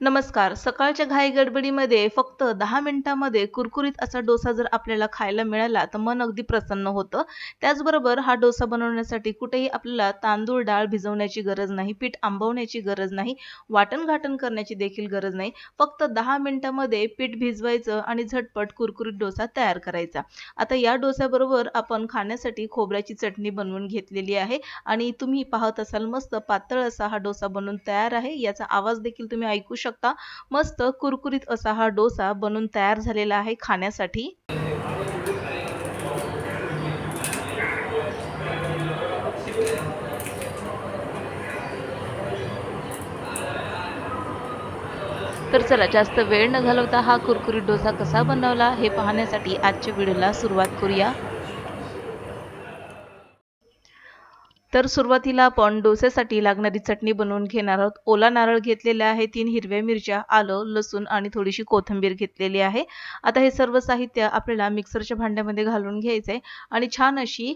नमस्कार. सकाळच्या घाई गडबडीमध्ये फक्त दहा मिनिटामध्ये कुरकुरीत असा डोसा जर आपल्याला खायला मिळाला तर मन अगदी प्रसन्न होतं. त्याचबरोबर हा डोसा बनवण्यासाठी कुठेही आपल्याला तांदूळ डाळ भिजवण्याची गरज नाही पीठ आंबवण्याची गरज नाही वाटण घाटण करण्याची देखील गरज नाही. फक्त दहा मिनिटामध्ये पीठ भिजवायचं आणि झटपट कुरकुरीत डोसा तयार करायचा. आता या डोस्याबरोबर आपण खाण्यासाठी खोबऱ्याची चटणी बनवून घेतलेली आहे आणि तुम्ही पाहत असाल मस्त पातळ असा हा डोसा बनवून तयार आहे. याचा आवाज देखील तुम्ही ऐकू शकता. मस्त कुरकुरीत असा हा डोसा बनून तयार झालेला आहे खाण्यासाठी. तर चला जास्त वेळ न घालवता हा कुरकुरीत डोसा कसा बनवला हे पाहण्यासाठी आजच्या व्हिडिओला सुरुवात करूया. तर सुरुवातीला आपण डोस्यासाठी लागणारी चटणी बनवून घेणार आहोत. ओला नारळ घेतलेला आहे तीन हिरव्या मिरच्या आलं लसूण आणि थोडीशी कोथिंबीर घेतलेली आहे. आता हे सर्व साहित्य आपल्याला मिक्सरच्या भांड्यामध्ये घालून घ्यायचं आहे आणि छान अशी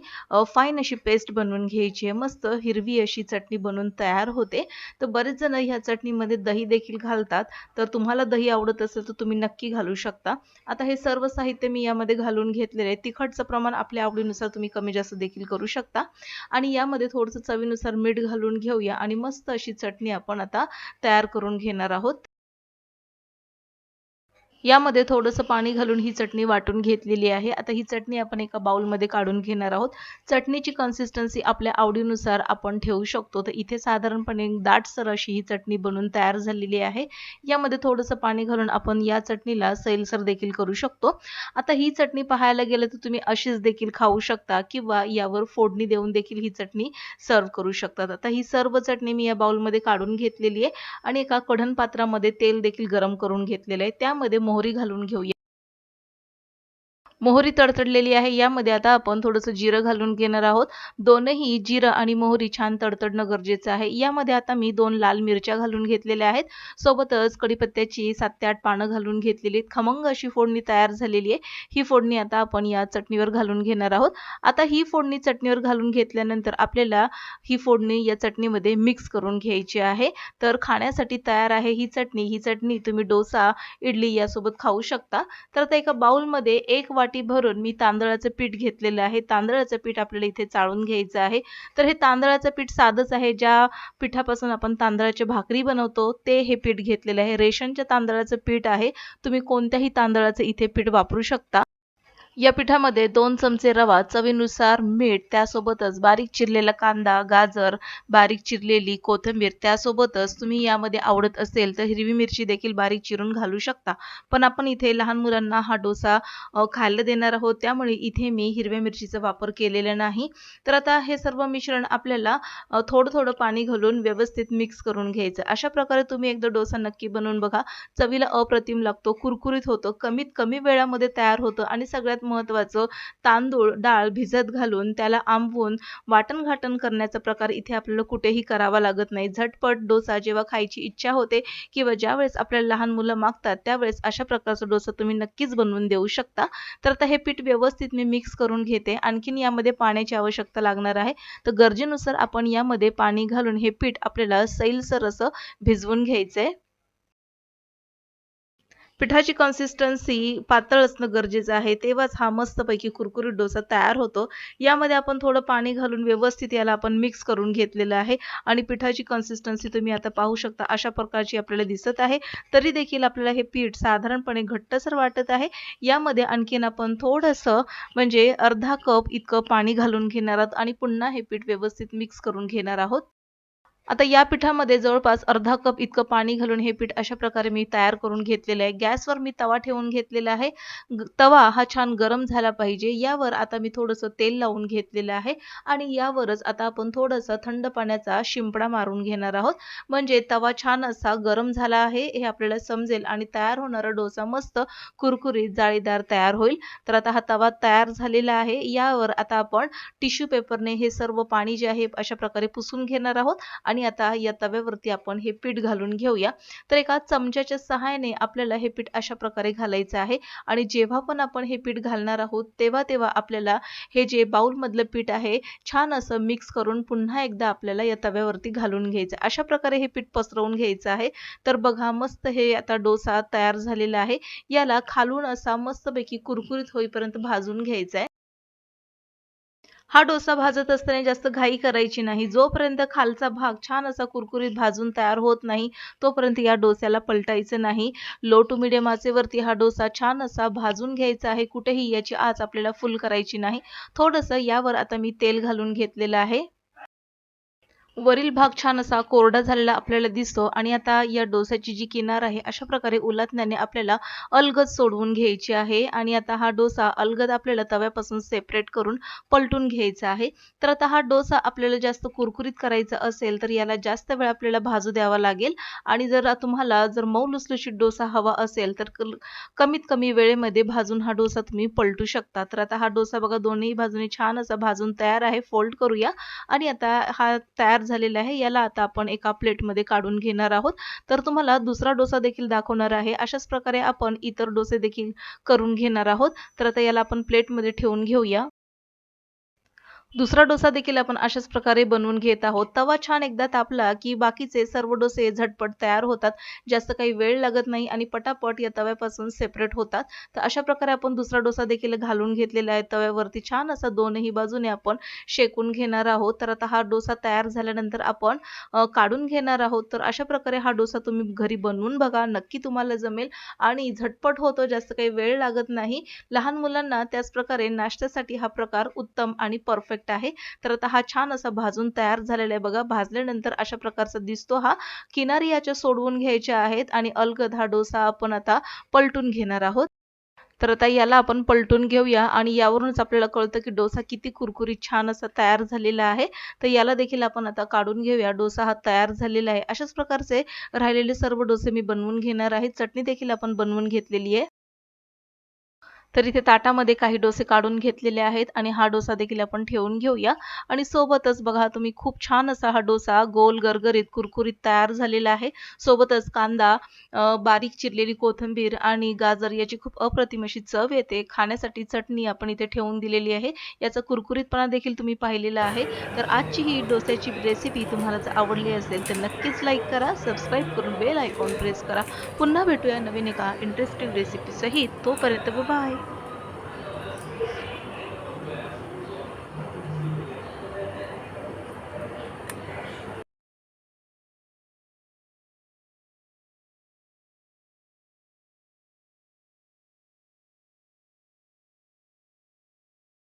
फाईन अशी पेस्ट बनवून घ्यायची आहे. मस्त हिरवी अशी चटणी बनवून तयार होते. तर बरेच जण ह्या चटणीमध्ये दही देखील घालतात. तर तुम्हाला दही आवडत असेल तर तुम्ही नक्की घालू शकता. आता हे सर्व साहित्य मी यामध्ये घालून घेतलेले आहे. तिखटचं प्रमाण आपल्या आवडीनुसार तुम्ही कमी जास्त देखील करू शकता. आणि यामध्ये थोडंसं चवीनुसार मीठ घालून घेऊया आणि मस्त अशी चटणी आपण आता तयार करून घेणार आहोत. यामध्ये थोडंसं पाणी घालून ही चटणी वाटून घेतलेली आहे. आता ही चटणी आपण एका बाउलमध्ये काढून घेणार आहोत. चटणीची कन्सिस्टन्सी आपल्या आवडीनुसार आपण ठेवू शकतो. तर इथे साधारणपणे दाटसर अशी ही चटणी बनवून तयार झालेली आहे. यामध्ये थोडंसं पाणी घालून आपण या चटणीला सैलसर देखील करू शकतो. आता ही चटणी पाहायला गेलं तर तुम्ही अशीच देखील खाऊ शकता किंवा यावर फोडणी देऊन देखील ही चटणी सर्व करू शकतात. आता ही सर्व चटणी मी या बाउलमध्ये काढून घेतलेली आहे आणि एका कढण पात्रामध्ये तेल देखील गरम करून घेतलेलं आहे. त्यामध्ये मोहरी घालून घेऊया. मोहरी तडतडलेली आहे. यामध्ये आता आपण थोडंसं जिरं घालून घेणार आहोत. दोनही जिरं आणि मोहरी छान तडतडणं गरजेचं आहे. यामध्ये आता मी दोन लाल मिरच्या घालून घेतलेल्या आहेत. सोबतच कढीपत्त्याची सात ते आठ पानं घालून घेतलेली आहेत. खमंग अशी फोडणी तयार झालेली आहे. ही फोडणी आता आपण या चटणीवर घालून घेणार आहोत. आता ही फोडणी चटणीवर घालून घेतल्यानंतर आपल्याला ही फोडणी या चटणीमध्ये मिक्स करून घ्यायची आहे. तर खाण्यासाठी तयार आहे ही चटणी. ही चटणी तुम्ही डोसा इडली यासोबत खाऊ शकता. तर आता एका बाउलमध्ये एक वाटी वाटी भरून मी तांदळाचं पीठ घेतलेलं आहे. तांदळाचं पीठ आपल्याला इथे चाळून घ्यायचं आहे. तर हे तांदळाचं पीठ साधंच आहे. ज्या पिठापासून आपण तांदळाची भाकरी बनवतो ते हे पीठ घेतलेलं आहे. रेशनच्या तांदळाचं पीठ आहे. तुम्ही कोणत्याही तांदळाचं इथे पीठ वापरू शकता. या पिठामध्ये दोन चमचे रवा चवीनुसार मीठ त्यासोबतच बारीक चिरलेला कांदा गाजर बारीक चिरलेली कोथिंबीर त्यासोबतच तुम्ही यामध्ये आवडत असेल तर हिरवी मिरची देखील बारीक चिरून घालू शकता. पण आपण इथे लहान मुलांना हा डोसा खायला देणार आहोत. त्यामुळे इथे मी हिरव्या मिरचीचा वापर केलेला नाही. तर आता हे सर्व मिश्रण आपल्याला थोडं थोडं पाणी घालून व्यवस्थित मिक्स करून घ्यायचं. अशा प्रकारे तुम्ही एकदा डोसा नक्की बनवून बघा. चवीला अप्रतिम लागतो कुरकुरीत होतं कमीत कमी वेळामध्ये तयार होतं आणि सगळ्यात महत्त्वाचं तांदूळ डाळ भिजत घालून त्याला आंबवून वाटण घाटण करण्याचा प्रकार इथे आपल्याला कुठेही करावा लागत नाही. झटपट डोसा जेव्हा खायची इच्छा होते किंवा ज्यावेळेस आपल्याला लहान मुलं मागतात त्यावेळेस अशा प्रकारचा डोसा तुम्ही नक्कीच बनवून देऊ शकता. तर आता हे पीठ व्यवस्थित मी मिक्स करून घेते. आणखीन यामध्ये पाण्याची आवश्यकता लागणार आहे. तर गरजेनुसार आपण यामध्ये पाणी घालून हे पीठ आपल्याला सैलसर असं भिजवून घ्यायचं आहे पिठाची कन्सिस्टन्सी पातळ असणं गरजेचं आहे. तेव्हाच हा मस्तपैकी कुरकुरीत डोसा तयार होतो. यामध्ये आपण थोडं पाणी घालून व्यवस्थित याला आपण मिक्स करून घेतलेलं आहे. आणि पिठाची कन्सिस्टन्सी तुम्ही आता पाहू शकता अशा प्रकारची आपल्याला दिसत आहे. तरी देखील आपल्याला हे पीठ साधारणपणे घट्टसर वाटत आहे. यामध्ये आणखीन आपण थोडंसं म्हणजे अर्धा कप इतकं पाणी घालून घेणार आहोत. आणि पुन्हा हे पीठ व्यवस्थित मिक्स करून घेणार आहोत. आता या पिठामध्ये जवळपास अर्धा कप इतकं पाणी घालून हे पीठ अशा प्रकारे मी तयार करून घेतलेलं आहे. गॅसवर मी तवा ठेवून घेतलेला आहे. तवा हा छान गरम झाला पाहिजे. यावर आता मी थोडंसं तेल लावून घेतलेलं आहे आणि यावरच आता आपण थोडंसं थंड पाण्याचा शिंपडा मारून घेणार आहोत. म्हणजे तवा छान असा गरम झाला आहे हे आपल्याला समजेल आणि तयार होणारा डोसा मस्त कुरकुरीत जाळीदार तयार होईल. तर आता हा तवा तयार झालेला आहे. यावर आता आपण टिश्यू पेपरने हे सर्व पाणी जे आहे अशा प्रकारे पुसून घेणार आहोत आणि आता या तव्यावरती आपण हे पीठ घालून घेऊया. तर एका चमच्याच्या सहाय्याने आपल्याला हे पीठ अशा प्रकारे घालायचं आहे. आणि जेव्हा पण आपण हे पीठ घालणार आहोत तेव्हा तेव्हा आपल्याला हे जे बाउलमधलं पीठ आहे छान असं मिक्स करून पुन्हा एकदा आपल्याला या तव्यावरती घालून घ्यायचं. अशा प्रकारे हे पीठ पसरवून घ्यायचं आहे. तर बघा मस्त हे आता डोसा तयार झालेला आहे. याला खालून असा मस्तपैकी कुरकुरीत होईपर्यंत भाजून घ्यायचा आहे. हा डोसा भाजत असताना जास्त घाई करायची नाही. जोपर्यंत खालचा भाग छान असा कुरकुरीत भाजून तयार होत नाही तोपर्यंत या डोस्याला पलटायचं नाही. लो टू मिडियम आचेवरती हा डोसा छान असा भाजून घ्यायचा आहे. कुठेही याची आच आपल्याला फुल करायची नाही. थोडंसं यावर आता मी तेल घालून घेतलेलं आहे. वरील भाग छान असा कोरडा झालेला आपल्याला दिसतो आणि आता या डोस्याची जी किनार आहे अशा प्रकारे उलटण्याने आपल्याला अलगद सोडवून घ्यायची आहे आणि आता हा डोसा अलगद आपल्याला तव्यापासून सेपरेट करून पलटून घ्यायचा आहे. तर आता हा डोसा आपल्याला जास्त कुरकुरीत करायचा असेल तर याला जास्त वेळ आपल्याला भाजू द्यावा लागेल आणि जर तुम्हाला जर मऊ लुसलुशीत डोसा हवा असेल तर कमीत कमी वेळेमध्ये भाजून हा डोसा तुम्ही पलटू शकता. तर आता हा डोसा बघा दोन्ही बाजूने छान असा भाजून तयार आहे. फोल्ड करूया आणि आता हा तयार झालेला आहे. याला आता आपण एका प्लेटमध्ये काढून घेणार आहोत. तर तुम्हाला दुसरा डोसा देखील दाखवणार आहे. अशाच प्रकारे आपण इतर डोसे देखील करून घेणार आहोत. तर आता याला आपण प्लेटमध्ये ठेवून घेऊया. दुसरा डोसा देखील आपण अशाच प्रकारे बनवून घेत आहोत. तवा छान एकदा तापला की बाकीचे सर्व डोसे झटपट तयार होतात. जास्त काही वेळ लागत नाही आणि पटापट या तव्यापासून सेपरेट होतात. तर अशा प्रकारे आपण दुसरा डोसा देखील घालून घेतलेला आहे. तव्यावरती छान असा दोनही बाजूने आपण शेकून घेणार आहोत. तर आता हा डोसा तयार झाल्यानंतर आपण काढून घेणार आहोत. तर अशा प्रकारे हा डोसा तुम्ही घरी बनवून बघा. नक्की तुम्हाला जमेल आणि झटपट होतो जास्त काही वेळ लागत नाही. लहान मुलांना त्याच प्रकारे नाश्त्यासाठी हा प्रकार उत्तम आणि परफेक्ट आहे. तर आता हा छान असा भाजून तयार झालेला आहे बघा. भाजल्यानंतर अशा प्रकारचा दिसतो हा. किनारी याच्या सोडवून घ्यायच्या आहेत आणि अलगद हा डोसा आपण आता पलटून घेणार आहोत. तर आता याला आपण पलटून घेऊया आणि यावरूनच आपल्याला कळतं की डोसा किती कुरकुरीत छान असा तयार झालेला आहे. तर याला देखील आपण आता काढून घेऊया. डोसा हा तयार झालेला आहे. अशाच प्रकारचे राहिलेले सर्व डोसे मी बनवून घेणार आहे. चटणी देखील आपण बनवून घेतलेली आहे. तर इथे ताटामध्ये काही डोसे काढून घेतलेले आहेत आणि हा डोसा देखील आपण ठेवून घेऊया. आणि सोबतच बघा तुम्ही खूप छान असा हा डोसा गोल गरगरीत कुरकुरीत तयार झालेला आहे. सोबतच कांदा बारीक चिरलेली कोथिंबीर आणि गाजर याची खूप अप्रतिम अशी चव येते. खाण्यासाठी चटणी आपण इथे ठेवून दिलेली आहे. याचा कुरकुरीतपणा देखील तुम्ही पाहिलेला आहे. तर आजची ही डोस्याची रेसिपी तुम्हाला जर आवडली असेल तर नक्कीच लाईक करा सबस्क्राईब करून बेल आयकॉन प्रेस करा. पुन्हा भेटूया नवीन एका इंटरेस्टिंग रेसिपी सहित. तोपर्यंत बाय